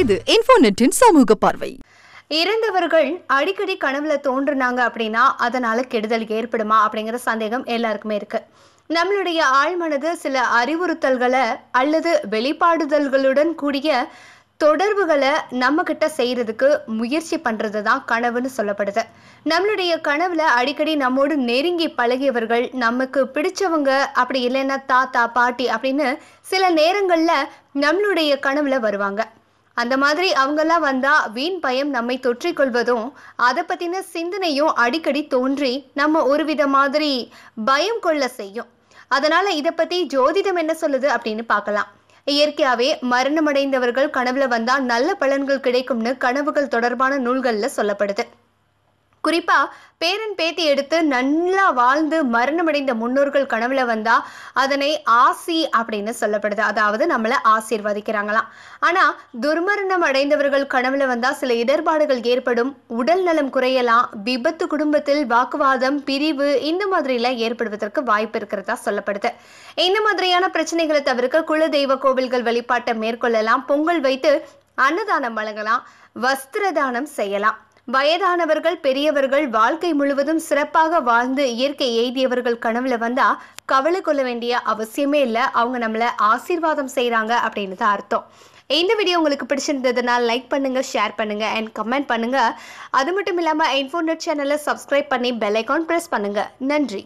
இது இன்ஃபோநெட்டின் சமூக பார்வை. இறந்தவர்கள் அடிக்கடி கனவுல தோன்றுனாங்க அப்படின்னா அதனால கெடுதல் ஏற்படுமா அப்படிங்கிற சந்தேகம் எல்லாருக்குமே இருக்கு. நம்மளுடைய ஆழ்மனது சில அறிவுறுத்தல்களை அல்லது வெளிப்பாடுதல்களுடன் கூடிய தொடர்புகளை நம்ம கிட்ட செய்யறதுக்கு முயற்சி பண்றது தான் கனவுன்னு சொல்லப்படுது. நம்மளுடைய கனவுல அடிக்கடி நம்மோடு நெருங்கி பழகியவர்கள் நமக்கு பிடிச்சவங்க அப்படி இல்லைன்னா தாத்தா பாட்டி அப்படின்னு சில நேரங்கள்ல நம்மளுடைய கனவுல வருவாங்க. அந்த மாதிரி அவங்கெல்லாம் வந்தா வீண் பயம் நம்மை தொற்றிக்கொள்வதும் அதை பற்றின சிந்தனையும் அடிக்கடி தோன்றி நம்ம ஒரு வித மாதிரி பயம் கொள்ள செய்யும். அதனால இதை பற்றி ஜோதிடம் என்ன சொல்லுது அப்படின்னு பார்க்கலாம். இயற்கையாகவே மரணமடைந்தவர்கள் கனவுல வந்தால் நல்ல பலன்கள் கிடைக்கும்னு கனவுகள் தொடர்பான நூல்களில் சொல்லப்படுது. குறிப்பா பேரன் பேத்தி எடுத்து நல்லா வாழ்ந்து மரணமடைந்த முன்னோர்கள் கனவுல வந்தா அதனை ஆசி அப்படின்னு சொல்லப்படுது. அதாவது நம்மளை ஆசீர்வதிக்கிறாங்களாம். ஆனா துர்மரணம் அடைந்தவர்கள் கனவுல வந்தா சில இடர்பாடுகள் ஏற்படும். உடல் நலம் குறையலாம். விபத்து குடும்பத்தில் வாக்குவாதம் பிரிவு இந்த மாதிரிலாம் ஏற்படுவதற்கு வாய்ப்பு இருக்கிறதா சொல்லப்படுது. இந்த மாதிரியான பிரச்சனைகளை தவிர்க்க குல தெய்வ கோவில்கள் வழிபாட்டை மேற்கொள்ளலாம். பொங்கல் வைத்து அன்னதானம் வழங்கலாம். வஸ்திர தானம் செய்யலாம். வயதானவர்கள் பெரியவர்கள் வாழ்க்கை முழுவதும் சிறப்பாக வாழ்ந்து இயற்கை எய்தியவர்கள் கனவுல வந்தா கவலை கொள்ள வேண்டிய அவசியமே இல்லை. அவங்க நம்மளை ஆசீர்வாதம் செய்கிறாங்க அப்படின்னு தான் அர்த்தம். இந்த வீடியோ உங்களுக்கு பிடிச்சிருந்ததுன்னா லைக் பண்ணுங்க ஷேர் பண்ணுங்க அண்ட் கமெண்ட் பண்ணுங்க. அது மட்டும் இல்லாமல் இன்ஃபோநெட் சேனலை சப்ஸ்கிரைப் பண்ணி பெல் ஐக்கான் ப்ரெஸ் பண்ணுங்க. நன்றி.